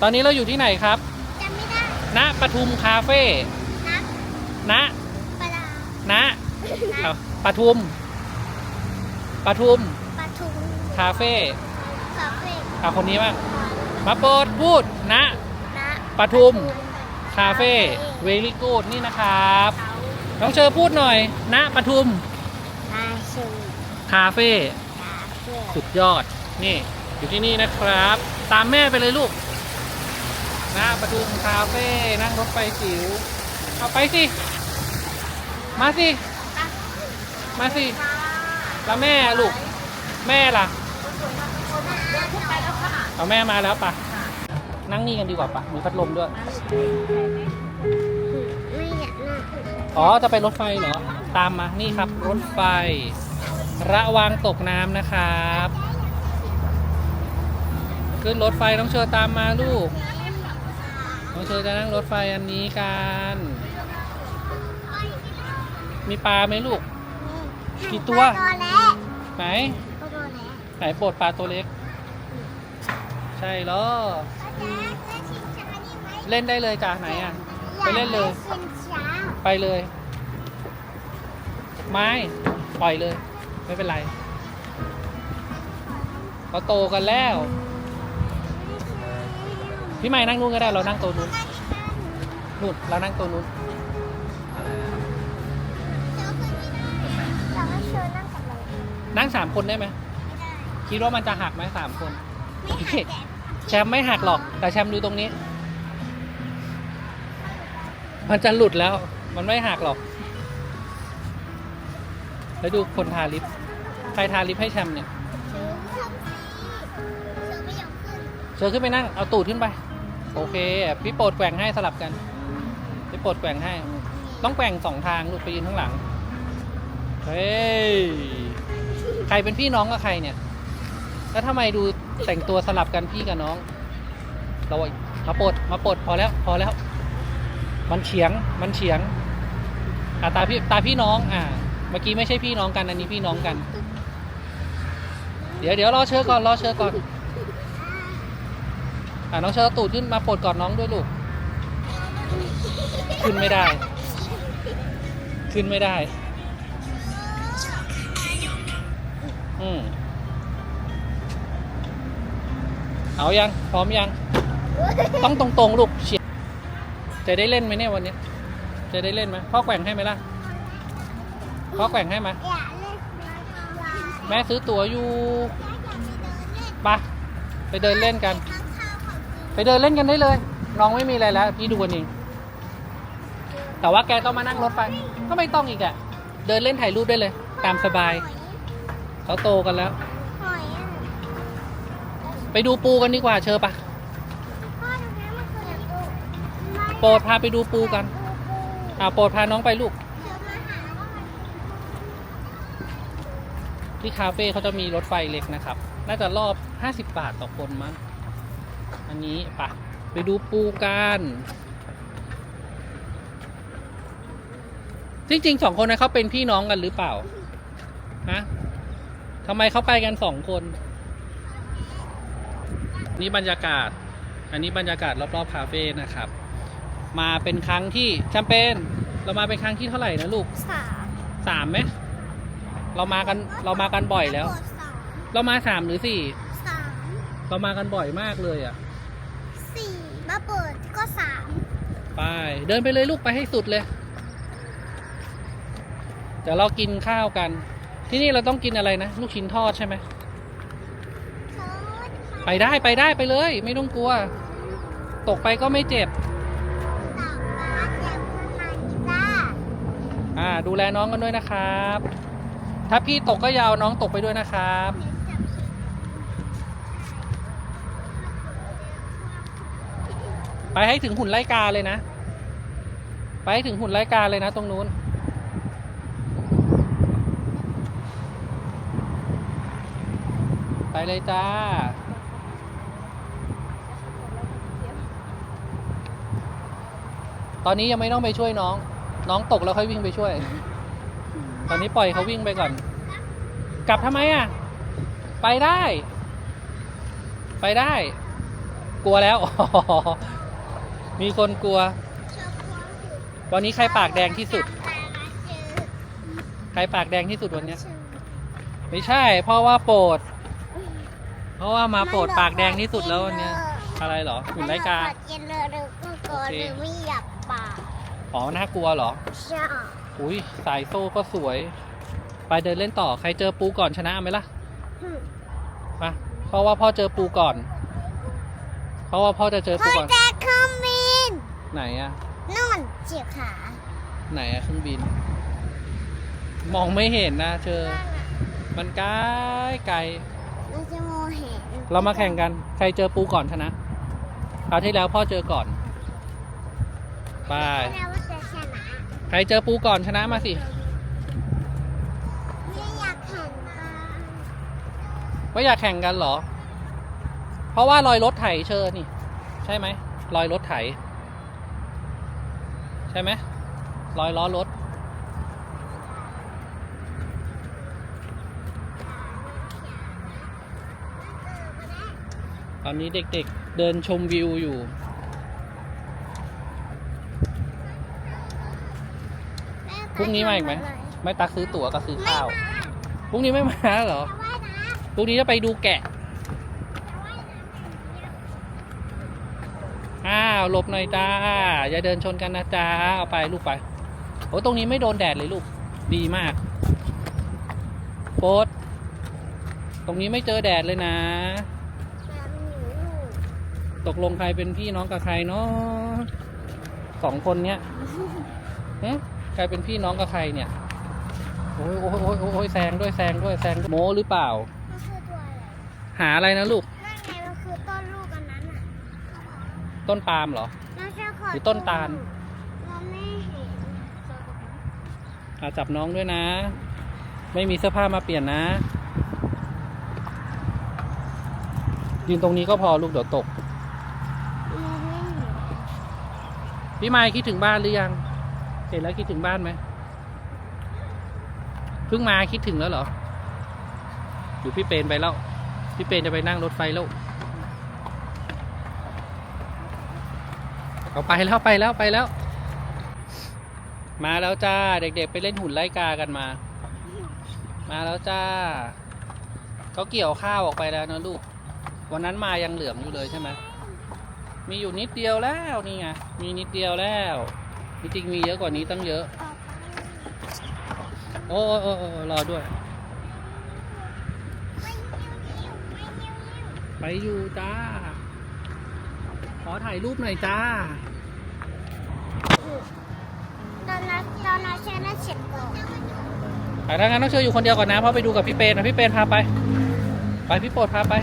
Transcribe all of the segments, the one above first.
ตอนนี้เราอยู่ที่ไหนครับจำไม่ได้ณปทุมคาเฟ่นะณปลาณเอาปทุมปทุมปลาทูคาเฟ่คาเฟ่เอาคนนี้บ้างมาโปรดพูดณนะปทุมคาเฟ่เวลี่กูดนี่นะครับน้องเชอพูดหน่อยณปทุมปลาชูคาเฟ่คาเฟ่สุดยอดนี่อยู่ที่นี่นะครับ ตามแม่ไปเลยลูก ณปทุมคาเฟ่นั่งรถไฟจิ๋วเอาไปสิ มาสิ มาสิ แล้วแม่ลูก แม่ล่ะเอาแม่มาแล้วปะนั่งนี่กันดีกว่าปะมีพัดลมด้วยไม่อยากนั่งอ๋อ จะไปรถไฟเหรอ ตามมา นี่ครับ รถไฟ ระวังตกน้ำนะครับ ขึ้นรถไฟน้องเชอตามมาลูก น้องเชอจะนั่งรถไฟอันนี้กัน มีปลาไหมลูก กี่ตัวปลาตัวเล็กไหนตัวเล็กไหนโปรดปลาตัวเล็ก ใช่เหรอ เล่นได้เลยจ้ะไหนอะ ไปเล่นเลยชิงช้าไปเลย ไม่ ปล่อยเลย ไม่เป็นไรเขาโตกันแล้ว พี่ไม่นั่งนู้นก็ได้เรานั่งตัวนู้นนู่นเรานั่งตัวนู้นเราไม่เชิญนั่งกับเรานั่งสามคนได้ไหมไม่ได้คิดว่ามันจะหักไหมสามคนไม่หักแต่แชมป์ไม่หักหรอก แต่แชมป์ดูตรงนี้ มันจะหลุดแล้ว มันไม่หักหรอก แล้วดูคนทาลิปใครทาลิปให้แชมป์เนี่ยชื่อทำซีเชิญไม่ยอมขึ้นเชิญขึ้นไปนั่ง เอาตูดขึ้นไป โอเค พี่โปรดแกว่งให้สลับกัน พี่โปรดแกว่งให้ ต้องแกว่งสองทางลูกไปยืนข้างหลัง เฮ้ย ใครเป็นพี่น้องกับใครเนี่ย แล้วทำไมดูแต่งตัวสลับกันพี่กับน้อง เรามาโปรดมาโปรดพอแล้ว พอแล้ว มันเฉียง มันเฉียงอะตาพี่ตาพี่น้อง อ่า เมื่อกี้ไม่ใช่พี่น้องกัน อันนี้พี่น้องกัน เดี๋ยวเดี๋ยวรอเชิญก่อน รอเชิญก่อน อ่าน้องเชอตูดขึ้นมาปรดกอดน้องด้วยลูก ขึ้นไม่ได้ ขึ้นไม่ได้ อืมเอายัง พร้อมยัง ต้องตรงๆลูกเฉียดจะได้เล่นไหมเนี่ยวันนี้ จะได้เล่นไหมพ่อแกว่งให้ไหมล่ะ พ่อแกว่งให้ไหมแม่ซื้อตั๋วอยู่ไปะไปเดินเล่นกัน ไปเดินเล่นกันได้เลย น้องไม่มีอะไรแล้ว พี่ดูกันเองแต่ว่าแกต้องมานั่งรถไฟก็ไม่ต้องอีกอะเดินเล่นถ่ายรูปได้เลย ตามสบายเขาโตกันแล้ว หอยอะไปดูปูกันดีกว่าเชิญปะพ่อตรงนั้นมันคือแบบตู้โปรดพาไปดูปูกันอ่าโปรดพาน้องไปลูก เดี๋ยวมาหาว่ามันที่คาเฟ่เขาจะมีรถไฟเล็กนะครับ น่าจะรอบ 50 บาทต่อคนมั้ง อันนี้ปะไปดูปูกันจริงๆสองคนนั้นเขาเป็นพี่น้องกันหรือเปล่าฮะทำไมเขาไปกันสองคน นี่บรรยากาศ อันนี้บรรยากาศรอบๆคาเฟ่นะครับ มาเป็นครั้งที่แชมเปญเรามาเป็นครั้งที่เท่าไหร่นะลูกสามสามไหมเรามากันเรามากันบ่อยแล้วสามเรามาสามหรือสี่สามเรามากันบ่อยมากเลยอะ สี่มาเปิดก็สามไป เดินไปเลยลูกไปให้สุดเลยเดี๋ยวเรากินข้าวกัน ที่นี่เราต้องกินอะไรนะ ลูกชิ้นทอดใช่ไหมโค้ดไปได้ไปได้ไปเลย ไม่ต้องกลัว ตกไปก็ไม่เจ็บต่อมาจะมากีตาร์อ่าดูแลน้องกันด้วยนะครับ ถ้าพี่ตกก็อยาวน้องตกไปด้วยนะครับ ไปให้ถึงหุ่นไล่กาเลยนะ ไปให้ถึงหุ่นไล่กาเลยนะ ตรงนู้น ไปเลยจ้า ตอนนี้ยังไม่ต้องไปช่วยน้อง น้องตกแล้วค่อยวิ่งไปช่วย ตอนนี้ปล่อยเขาวิ่งไปก่อน กลับทำไมอะ ไปได้ ไปได้ กลัวแล้ว มีคนกลัวชอบความวันนี้ใครปากแดงที่สุดปากมาเจอใครปากแดงที่สุดวันเนี้ยไม่ใช่ เพราะว่าโปรด เพราะว่ามาโปรดปากแดงที่สุดแล้ววันเนี้ย อะไรเหรอหุ่นไลกาเจนเลยเราก็กลัวเลยไม่อยากปากอ๋อน่ากลัวเหรอใช่อุ้ยสายโซ่ก็สวย ไปเดินเล่นต่อใครเจอปูก่อนชนะไหมล่ะมาเพราะว่าพ่อเจอปูก่อน เพราะว่าพ่อจะเจอพ่ปูอก่อนแจ็คเครื่องบิน ไหนอะนู่นเจียบขาไหนอะเครื่องบิน มองไม่เห็นนะเธอนั่นน่ะมันไกลไกลเราจะมองเห็นเรามาแข่งกัน ใครเจอปูก่อนชนะคราวที่แล้วพ่อเจอก่อน ไปแปลว่าจะชนะใครเจอปูก่อนชนะมาสิ ไม่อยากแข่งกันไม่อยากแข่งกันเหรอ เพราะว่ารอยรถไถเชิญนี่ ใช่ไหมรอยรถไถใช่ไหมรอยล้อรถ ตอนนี้เด็กๆเดินชมวิวอยู่ พรุ่งนี้มาอีกไหม ไม่ตักซื้อตั๋วก็ซื้อไม่ข้าวมาพรุ่งนี้ไม่มาเหรอแต่ว่านะพรุ่งนี้จะไปดูแกะ อ้าว หลบหน่อยจ้าอย่าเดินชนกันนะจ้าเอาไปลูกไปโอ้ตรงนี้ไม่โดนแดดเลยลูกดีมากโป๊ดตรงนี้ไม่เจอแดดเลยนะ ตกลงใครเป็นพี่น้องกับใครเนาะสองคนเนี้ยหึใครเป็นพี่น้องกับใครเนี่ยโอ้ยโอ้ยโอ้ยโอ้ยแซงด้วยแซงด้วยแซงโมหรือเปล่า หาอะไรนะลูก นั่นไงมันคือต้นลูกอันนั้นอะ ต้นปาล์มเหรอน่าจะขอหรือต้นตาล เราไม่เห็นอาจับน้องด้วยนะ ไม่มีเสื้อผ้ามาเปลี่ยนนะ ยืนตรงนี้ก็พอลูกเดี๋ยวตก เราไม่เห็นพี่ไมค์คิดถึงบ้านหรือยังเห็นแล้วคิดถึงบ้านไหมเพิ่งมาคิดถึงแล้วเหรอ อยู่พี่เปรนไปแล้ว พี่เปรนจะไปนั่งรถไฟแล้ว เอาไปแล้วไปแล้วไปแล้ว มาแล้วจ้า เด็กๆไปเล่นหุ่นไล่กากันมา มาแล้วจ้าเขาเกี่ยวข้าวออกไปแล้วนะลูก วันนั้นมายังเหลืองอยู่เลยใช่ไหมมีอยู่นิดเดียวแล้วนี่ไงมีนิดเดียวแล้วจริงๆมีเยอะกว่านี้ตั้งเยอะ โอ้โอ้โอ้โอ้รอด้วย ไปอยู่จ้า ขอถ่ายรูปหน่อยจ้าตอนนั้นตอนนั้นฉันน่าเสร็จก่อนอะถ้างั้นต้องเชื่ออยู่คนเดียวก่อนนะเพราะไปดูกับพี่เปรนนะพี่เปรนพาไป ไปพี่โปรดพาไป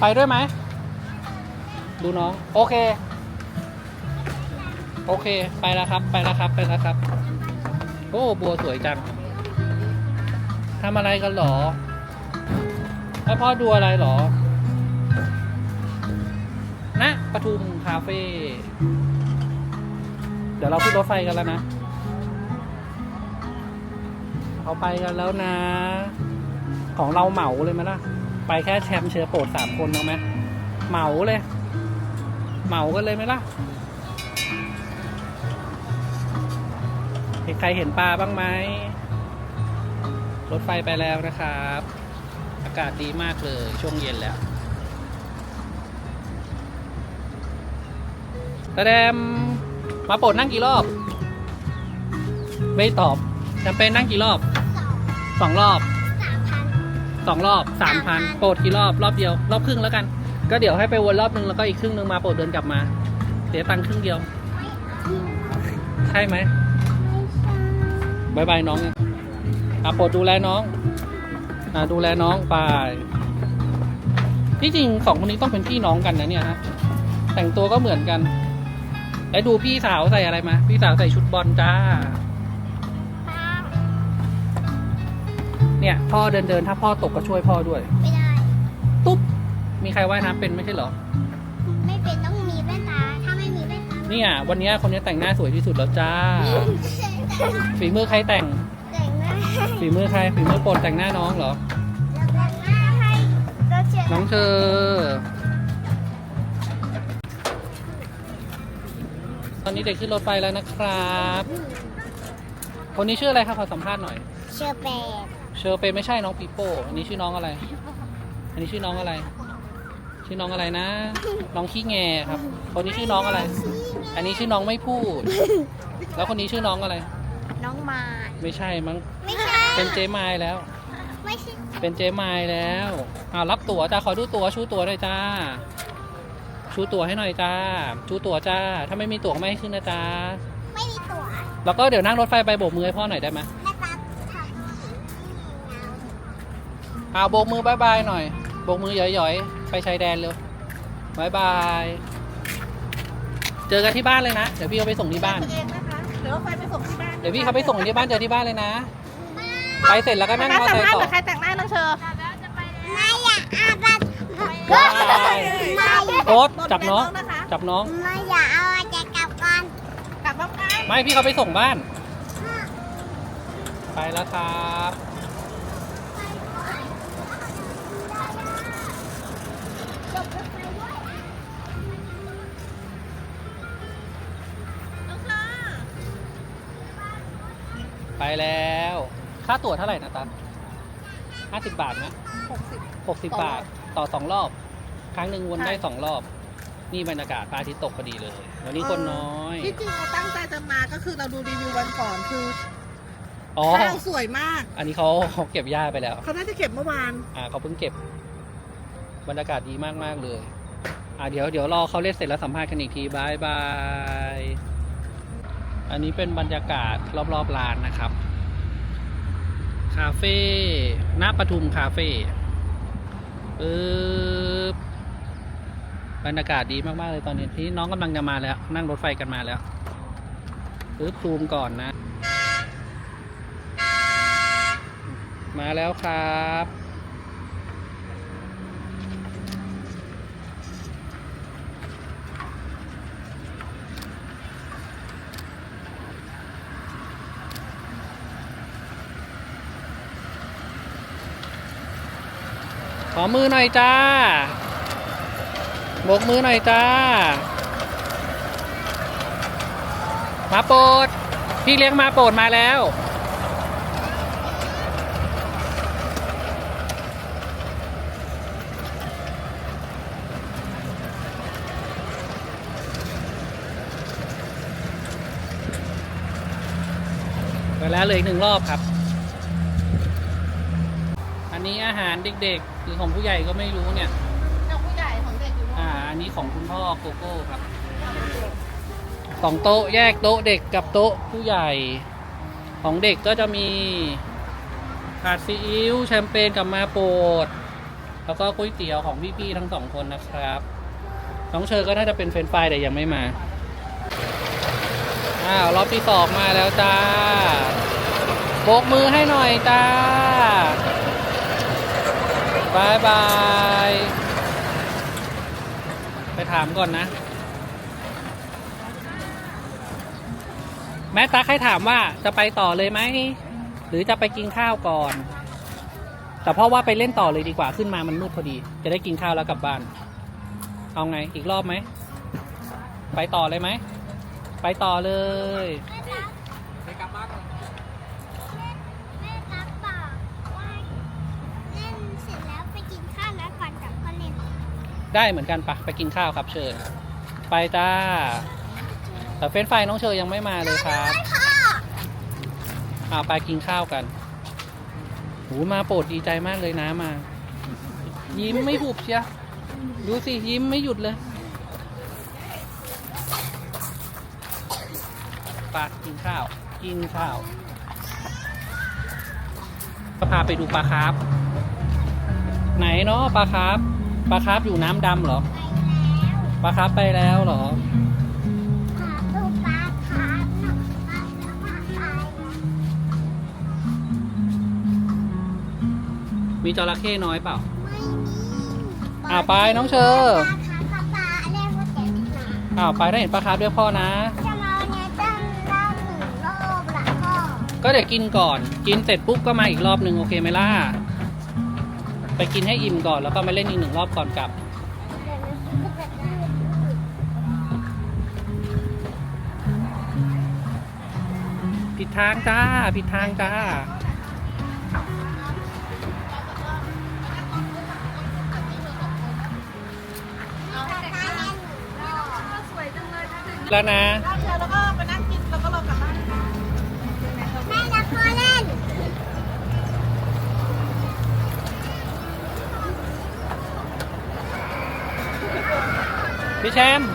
ไปด้วยไหมดูน้องโอเค โอเคไปแล้วครับไปแล้วครับไปแล้วครับ โอ้บัวสวยจังทำอะไรกันหรอ ให้วพ่อดูอะไรหรอ นะปทุมคาเฟ่ เดี๋ยวเราขึ้นรถไฟกันแล้วนะเขาไปกันแล้วนะ ของเราเหมาเลยไหมล่ะ ไปแค่แชมป์เชื้อโปรดสามคนเอาไหมเหมาเลย เหมากันเลยไหมล่ะใครเห็นปลาบ้างไหมรถไฟไปแล้วนะครับ อากาศดีมากเลยช่วงเย็นแล้วแสดงมาโปรดนั่งกี่รอบ ไม่ตอบจำเป็นนั่งกี่รอบสองสองรอบสามพันสองรอบสามพัน3,000โปรดกี่รอบรอบเดียว รอบครึ่งแล้วกัน ก็เดี๋ยวให้ไปวนรอบนึงแล้วก็อีกครึ่งนึงมาโปรดเดินกลับมาเสียตังค์ครึ่งเดียว ใช่ไหมไม่ใช่บายบายน้องนะอะโปรดดูแลน้องอะ ดูแลน้องไปที่จริงสองคนนี้ต้องเป็นพี่น้องกันนะเนี่ยฮะแต่งตัวก็เหมือนกันแล้วดูพี่สาวใส่อะไรมา พี่สาวใส่ชุดบอลจ้าป้าเนี่ย พ่อเดินเดินๆถ้าพ่อตกก็ช่วยพ่อด้วย ไม่ได้ ตุ๊บ มีใครว่ายน้ำเป็นไม่ใช่เหรอ ไม่เป็นต้องมีแว่นตา ถ้าไม่มีแว่นตาเนี่ย วันเนี้ยคนนี้แต่งหน้าสวยที่สุดแล้วจ้า ฝีมือใครแต่งแต่งหน้าให้ ฝีมือใครฝีมือโปรดแต่งหน้าน้องเหรอแต่งหน้าให้เชอตอนนี้เด็กขึ้นรถไฟแล้วนะครับ คนนี้ชื่ออะไรครับขอสัมภาษณ์หน่อย เชอร์เบตเชอร์เปนไม่ใช่น้องปีโป้อันนี้ชื่อน้องอะไร อันนี้ชื่อน้องอะไร ชื่อน้องอะไรนะ น้องขี้แงครับ คนนี้ชื่อน้องอะไร อันนี้ชื่อน้องไม่พูด แล้วคนนี้ชื่อน้องอะไร น้องมายไม่ใช่มั้ง ไม่ใช่ เป็นเจมายแล้ว ไม่ใช่เป็นเจมายแล้วอ้าวรับตั๋วจ้าขอดูตั๋วชูตั๋วหน่อยจ้า ชูตั๋วให้หน่อยจ้า ชูตั๋วจ้า ถ้าไม่มีตั๋วก็ไม่ให้ขึ้นนะจ้า ไม่มีตั๋วแล้วก็เดี๋ยวนั่งรถไฟไปโบกมือให้พ่อหน่อยได้ไหมแม่ตาถ่ายอ้าวโบกมือบายบายหน่อย โบกมือหย่อยๆ ไปชายแดนเร็วบายบาย เจอกันที่บ้านเลยนะ เดี๋ยวพี่เขาไปส่งที่บ้าน ตัวเองนะคะ เดี๋ยวรถไฟไปส่งที่บ้านเดี๋ยวพี่เขาไปส่งที่บ้านเจอที่บ้านเลยนะ ไปเสร็จแล้วก็นั่งมอเตอร์ไซค์ต่อใครแต่งหน้าน้องเชอร์ไม่อยากอาบัตว้ายไม่โอ๊ตจับน้องนะคะจับน้อง ไม่อยากเอาจะกลับก่อนกลับบ้านกันไม่พี่เขาไปส่งบ้าน ไปแล้วครับไปแล้ว ค่าตั๋วเท่าไหร่นะตันห้าสิบบาทนะหกสิบ หกสิบบาทต่อสองรอบ ครั้งหนึ่งวนได้สองรอบ นี่บรรยากาศพระอาทิตย์ตกพอดีเลย วันนี้คนน้อย ที่จริงเราตั้งใจจะมาก็คือเราดูรีวิววันก่อนคืออ๋อ ข้าวสวยมาก อันนี้เขาเขาเก็บหญ้าไปแล้ว เขาน่าจะเก็บเมื่อวาน อ่าเขาเพิ่งเก็บบรรยากาศดีมากมากๆเลย อ่าเดี๋ยวเดี๋ยวรอเขาเล่นเสร็จแล้วสัมภาษณ์กันอีกทีบายบาย อันนี้เป็นบรรยากาศรอบๆลานนะครับคาเฟ่ณปทุมคาเฟ่ปึ๊บบรรยากาศดีมากๆเลยตอนนี้ที่น้องกำลังจะมาแล้ว นั่งรถไฟกันมาแล้วปึ๊บซูมก่อนนะ มาแล้วครับ อมือหน่อยจ้าโบกมือหน่อยจ้า มาโปรด พี่เลี้ยงมาโปรดมาแล้ว ไปแล้วเลยอีกหนึ่งรอบครับ อันนี้อาหารเด็กๆ หรือของผู้ใหญ่ก็ไม่รู้เนี่ย ของผู้ใหญ่ของเด็กอยู่อ่า อันนี้ของคุณพ่อโกโก้ครับสองโต๊ะแยกโต๊ะเด็กกับโต๊ะผู้ใหญ่ ของเด็กก็จะมีผัดซีอิ๊วแชมเปญกับมาโปรดแล้วก็ก๋วยเตี๋ยวของพี่ๆทั้งสองคนนะครับ น้องเชอร์ก็น่าจะเป็นเฟรนช์ฟรายแต่ยังไม่มา อ้าวรอบที่สองมาแล้วจ้าโบกมือให้หน่อยจ้า บายบาย ไปถามก่อนนะ แม่ตักให้ถามว่าจะไปต่อเลยไหม หรือจะไปกินข้าวก่อน แต่เพราะว่าไปเล่นต่อเลยดีกว่าขึ้นมามันมืดพอดี จะได้กินข้าวแล้วกลับบ้าน เอาไงอีกรอบไหม ไปต่อเลยไหม ไปต่อเลย แม่ตั๊กแม่ตั๊กบอกว่าเล่นเสร็จแล้วไปกินข้าวแล้วก่อนกลับก็เล่น ได้เหมือนกันปะไปกินข้าวครับเชิญ ไปจ้า แต่เฟรนช์ฟน้องเชยยังไม่มาเลยครับพ่อาไปกินข้าวกันหูมาโปรดดีใจมากเลยนะมา ยิ้มไม่หุบเชียดูสิ ยิ้มไม่หยุดเลยไปกินข้าว กินข้าวก็พาไปดูปลาคร์ฟไหนเนาะปลาคร์ฟ ปลาคาร์ฟอยู่น้ำดำเหรอปลาคาร์ฟไปแล้วเหรอหาตู้ปลาครับหนักปลาจะมาตายมีจระเข้น้อยเปล่าไม่มีอ่าไปน้องเชอปลาครับปลาเรียกว่าเจ็บหนาอ้าวไปได้เห็นปลาคาร์ฟด้วยพ่อนะจะมาเนี่ยจะเล่าหนึ่งรอบละพ่อก็เดี๋ยวกินก่อน กินเสร็จปุ๊บก็มาอีกรอบหนึ่งโอเคไหมล่ะ ไปกินให้อิ่มก่อนแล้วก็มาเล่นอีกหนึ่งรอบก่อนกลับ ผิดทางจ้า ผิดทางจ้า แล้วนะ พี่แชมป์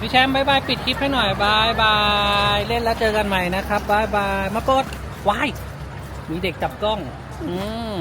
พี่แชมป์บายบายปิดคลิปให้หน่อยบายบายเล่นแล้วเจอกันใหม่นะครับบายบายมากดวายมีเด็กจับกล้อง อืม